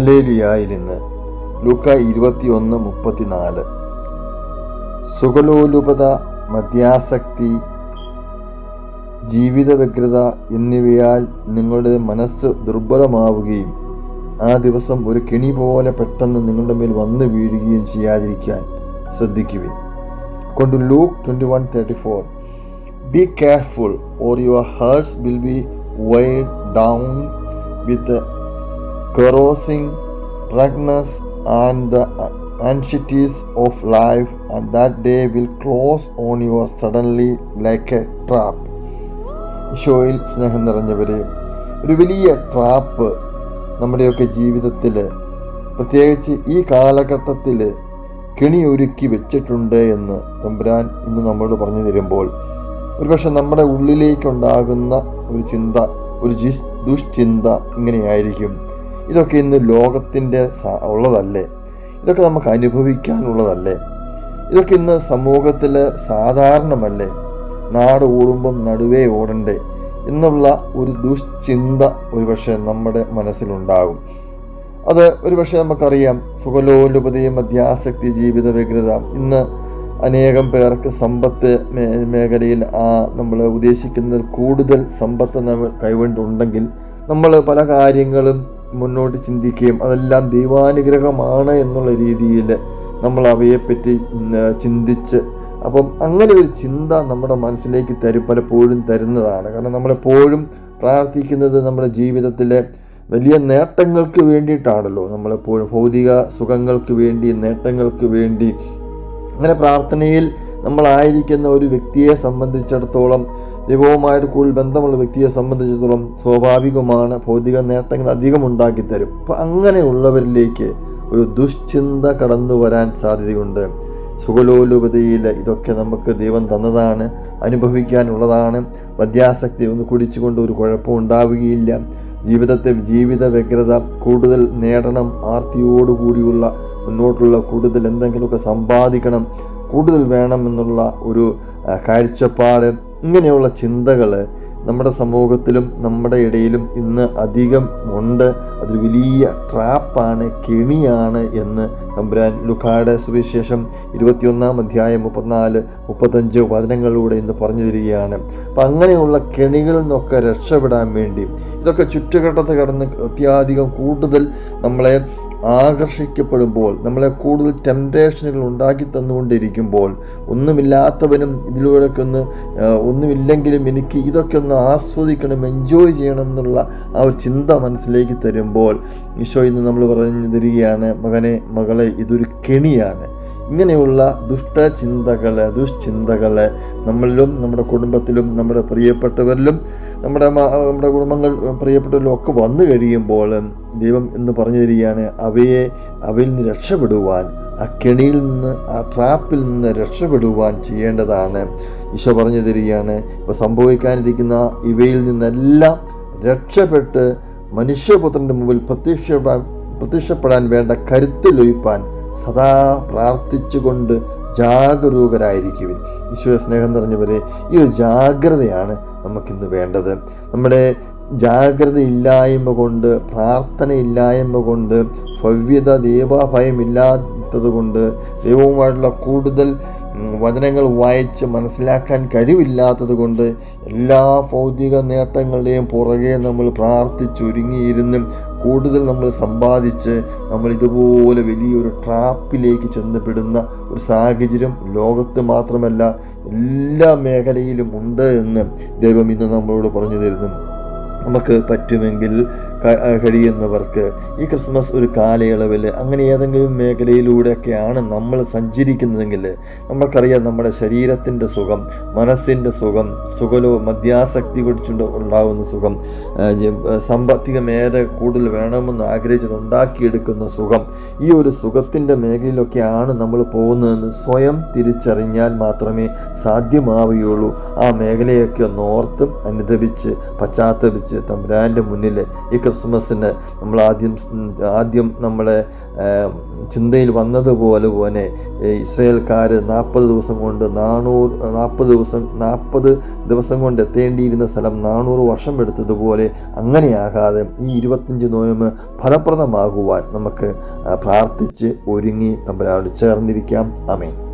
ഹല്ലേലിയായിൽ നിന്ന്. ലൂക്ക ഇരുപത്തിയൊന്ന് മുപ്പത്തിനാല്. സുഖലോലുപത മദ്യാസക്തി ജീവിത വ്യഗ്രത എന്നിവയാൽ നിങ്ങളുടെ മനസ്സ് ദുർബലമാവുകയും ആ ദിവസം ഒരു കിണി പോലെ പെട്ടെന്ന് നിങ്ങളുടെ മേൽ വന്നു വീഴുകയും ചെയ്യാതിരിക്കാൻ ശ്രദ്ധിക്കുവിൻ. കൊണ്ട് Luke twenty one thirty four. Be careful or your hearts will be weighed down with corrosing darkness and the anxieties of life, and that day will close on you suddenly like a trap. ഈശോയിൽ സ്നേഹം നിറഞ്ഞവരെ ഒരു വലിയ trap നമ്മുടെയൊക്കെ ജീവിതത്തിൽ പ്രത്യേകിച്ച് ഈ കാലഘട്ടത്തിൽ കെണി ഒരുക്കി വെച്ചിട്ടുണ്ട് എന്ന് തമ്പുരാൻ ഇന്ന് നമ്മളോട് പറഞ്ഞു തരുമ്പോൾ ഒരുപക്ഷെ നമ്മുടെ ഉള്ളിലേക്കുണ്ടാകുന്ന ഒരു ചിന്ത ഒരു ദുഷ്ചിന്ത ഇങ്ങനെയായിരിക്കും ഇതൊക്കെ ഇന്ന് ലോകത്തിന്റെ ഉള്ളതല്ലേ? ഇതൊക്കെ നമുക്ക് അനുഭവിക്കാനുള്ളതല്ലേ? ഇതൊക്കെ ഇന്ന് സമൂഹത്തിൽ സാധാരണമല്ലേ? നാട് ഓടുമ്പം നടുവേ ഓടണ്ടേ? എന്നുള്ള ഒരു ദുശ്ചിന്ത ഒരുപക്ഷെ നമ്മുടെ മനസ്സിലുണ്ടാകും. അത് ഒരുപക്ഷെ നമുക്കറിയാം സുഖലോലുപതിയും മധ്യാസക്തി ജീവിത വ്യഗ്രത ഇന്ന് അനേകം പേർക്ക് സമ്പത്ത് മേ- മേഖലയിൽ ആ നമ്മൾ ഉദ്ദേശിക്കുന്നതിൽ കൂടുതൽ സമ്പത്ത് നമ്മൾ കൈകൊണ്ടുണ്ടെങ്കിൽ നമ്മൾ പല കാര്യങ്ങളും മുന്നോട്ട് ചിന്തിക്കുകയും അതെല്ലാം ദൈവാനുഗ്രഹമാണ് എന്നുള്ള രീതിയിൽ നമ്മൾ അവയെപ്പറ്റി ചിന്തിച്ച് അപ്പം അങ്ങനെ ഒരു ചിന്ത നമ്മുടെ മനസ്സിലേക്ക് തരും പലപ്പോഴും തരുന്നതാണ്. കാരണം നമ്മളെപ്പോഴും പ്രാർത്ഥിക്കുന്നത് നമ്മുടെ ജീവിതത്തിലെ വലിയ നേട്ടങ്ങൾക്ക് വേണ്ടിയിട്ടാണല്ലോ. നമ്മളെപ്പോഴും ഭൗതിക സുഖങ്ങൾക്ക് വേണ്ടി നേട്ടങ്ങൾക്ക് വേണ്ടി. അങ്ങനെ പ്രാർത്ഥനയിൽ നമ്മളായിരിക്കുന്ന ഒരു വ്യക്തിയെ സംബന്ധിച്ചിടത്തോളം ദൈവവുമായിട്ട് കൂടുതൽ ബന്ധമുള്ള വ്യക്തിയെ സംബന്ധിച്ചിടത്തോളം സ്വാഭാവികമാണ്. ഭൗതിക നേട്ടങ്ങൾ അധികം ഉണ്ടാക്കി തരും അപ്പം അങ്ങനെയുള്ളവരിലേക്ക് ഒരു ദുശ്ചിന്ത കടന്നു വരാൻ സാധ്യതയുണ്ട്. സുഖലോലുപതയിൽ ഇതൊക്കെ നമുക്ക് ദൈവം തന്നതാണ് അനുഭവിക്കാനുള്ളതാണ്. മദ്യാസക്തി ഒന്ന് കുടിച്ചുകൊണ്ട് ഒരു കുഴപ്പം ഉണ്ടാവുകയില്ല. ജീവിതത്തെ ജീവിത വ്യഗ്രത കൂടുതൽ നേടണം ആർത്തിയോടുകൂടിയുള്ള മുന്നോട്ടുള്ള കൂടുതൽ എന്തെങ്കിലുമൊക്കെ സമ്പാദിക്കണം കൂടുതൽ വേണമെന്നുള്ള ഒരു കാഴ്ചപ്പാട് ഇങ്ങനെയുള്ള ചിന്തകൾ നമ്മുടെ സമൂഹത്തിലും നമ്മുടെ ഇടയിലും ഇന്ന് അധികം ഉണ്ട്. അതൊരു വലിയ ട്രാപ്പാണ് കെണിയാണ് എന്ന് തമ്പുരാൻ ലുക്കായുടെ സുവിശേഷം ഇരുപത്തിയൊന്നാം അധ്യായം മുപ്പത്തിനാല് മുപ്പത്തഞ്ച് വചനങ്ങളിലൂടെ ഇന്ന് പറഞ്ഞു തരികയാണ് അപ്പം അങ്ങനെയുള്ള കെണികളിൽ നിന്നൊക്കെ രക്ഷപ്പെടാൻ വേണ്ടി ഇതൊക്കെ ചുറ്റുകെട്ടത്ത് കടന്ന് അത്യാധികം കൂടുതൽ നമ്മളെ ആകർഷിക്കപ്പെടുമ്പോൾ നമ്മളെ കൂടുതൽ ടെംപ്ടേഷനുകൾ ഉണ്ടാക്കി തന്നുകൊണ്ടിരിക്കുമ്പോൾ ഒന്നുമില്ലാത്തവനും ഇതിലൂടെയൊക്കെ ഒന്ന് ഒന്നുമില്ലെങ്കിലും എനിക്ക് ഇതൊക്കെ ഒന്ന് ആസ്വദിക്കണം എൻജോയ് ചെയ്യണം എന്നുള്ള ആ ഒരു ചിന്ത മനസ്സിലേക്ക് തരുമ്പോൾ ഈശോ ഇന്ന് നമ്മൾ പറഞ്ഞു തരികയാണ് മകനെ മകളെ ഇതൊരു കെണിയാണ്. ഇങ്ങനെയുള്ള ദുഷ്ടചിന്തകൾ ദുഷ്ചിന്തകളെ നമ്മളിലും നമ്മുടെ കുടുംബത്തിലും നമ്മുടെ പ്രിയപ്പെട്ടവരിലും നമ്മുടെ നമ്മുടെ കുടുംബങ്ങൾ പ്രിയപ്പെട്ടവരിലൊക്കെ വന്നു കഴിയുമ്പോൾ ദൈവം എന്ന് പറഞ്ഞു തരികയാണ് അവയെ അവയിൽ നിന്ന് രക്ഷപ്പെടുവാൻ ആ കെണിയിൽ നിന്ന് ആ ട്രാപ്പിൽ നിന്ന് രക്ഷപ്പെടുവാൻ ചെയ്യേണ്ടതാണ്. ഈശോ പറഞ്ഞു തരികയാണ് ഇപ്പോൾ സംഭവിക്കാനിരിക്കുന്ന ഇവയിൽ നിന്നെല്ലാം രക്ഷപ്പെട്ട് മനുഷ്യപുത്രന്റെ മുമ്പിൽ പ്രത്യക്ഷപ്പെടാൻ പ്രത്യക്ഷപ്പെടാൻ വേണ്ട കരുത്ത് ലഭിപ്പാൻ സദാ പ്രാർത്ഥിച്ചുകൊണ്ട് ജാഗരൂകരായിരിക്കുവിൻ. ഈശ്വര സ്നേഹം നിറഞ്ഞവരെ ഈ ഒരു ജാഗ്രതയാണ് നമുക്കിന്ന് വേണ്ടത്. നമ്മുടെ ജാഗ്രത ഇല്ലായ്മ കൊണ്ട് പ്രാർത്ഥന ഇല്ലായ്മ കൊണ്ട് ഭവ്യത ദൈവഭയമില്ലാത്തത് കൊണ്ട് ദൈവവുമായിട്ടുള്ള കൂടുതൽ വചനങ്ങൾ വായിച്ച് മനസ്സിലാക്കാൻ കഴിവില്ലാത്തത് കൊണ്ട് എല്ലാ ഭൗതിക നേട്ടങ്ങളുടെയും പുറകെ നമ്മൾ പ്രാർത്ഥിച്ചൊരുങ്ങിയിരുന്ന് കൂടുതൽ നമ്മൾ സമ്പാദിച്ച് നമ്മൾ ഇതുപോലെ വലിയൊരു ട്രാപ്പിലേക്ക് ചെന്നപ്പെടുന്ന ഒരു സാഹചര്യം ലോകത്ത് മാത്രമല്ല എല്ലാ മേഖലയിലും ഉണ്ട് എന്ന് ദൈവം ഇന്ന് നമ്മളോട് പറഞ്ഞു തരുന്നു. നമുക്ക് പറ്റുമെങ്കിൽ കഴിയുന്നവർക്ക് ഈ ക്രിസ്മസ് ഒരു കാലയളവിൽ അങ്ങനെ ഏതെങ്കിലും മേഖലയിലൂടെയൊക്കെയാണ് നമ്മൾ സഞ്ചരിക്കുന്നതെങ്കിൽ നമ്മൾക്കറിയാം നമ്മുടെ ശരീരത്തിന്റെ സുഖം മനസ്സിന്റെ സുഖം സുഖലോ മദ്യാസക്തി കുടിച്ചുകൊണ്ട് ഉണ്ടാകുന്ന സുഖം സാമ്പത്തിക കൂടുതൽ വേണമെന്ന് ആഗ്രഹിച്ചത് ഉണ്ടാക്കിയെടുക്കുന്ന സുഖം. ഈ ഒരു സുഖത്തിന്റെ മേഖലയിലൊക്കെയാണ് നമ്മൾ പോകുന്നതെന്ന് സ്വയം തിരിച്ചറിഞ്ഞാൽ മാത്രമേ സാധ്യമാവുകയുള്ളൂ. ആ മേഖലയൊക്കെ ഒന്ന് ഓർത്ത് അനുദപിച്ച് പശ്ചാത്തപിച്ച് തമ്പുരാന്റെ മുന്നിൽ ഈ ക്രിസ്മസിന് നമ്മൾ ആദ്യം ആദ്യം നമ്മളെ ചിന്തയിൽ വന്നതുപോലെ പോലെ ഇസ്രയേൽക്കാർ നാൽപ്പത് ദിവസം കൊണ്ട് നാനൂറ് നാൽപ്പത് ദിവസം നാൽപ്പത് ദിവസം കൊണ്ട് എത്തേണ്ടിയിരുന്ന സ്ഥലം നാനൂറ് വർഷം എടുത്തതുപോലെ അങ്ങനെയാകാതെ ഈ ഇരുപത്തഞ്ച് നോയമ്പ് ഫലപ്രദമാകുവാൻ നമുക്ക് പ്രാർത്ഥിച്ച് ഒരുങ്ങി തമ്പുരാനോട് ചേർന്നിരിക്കാം. അമേൻ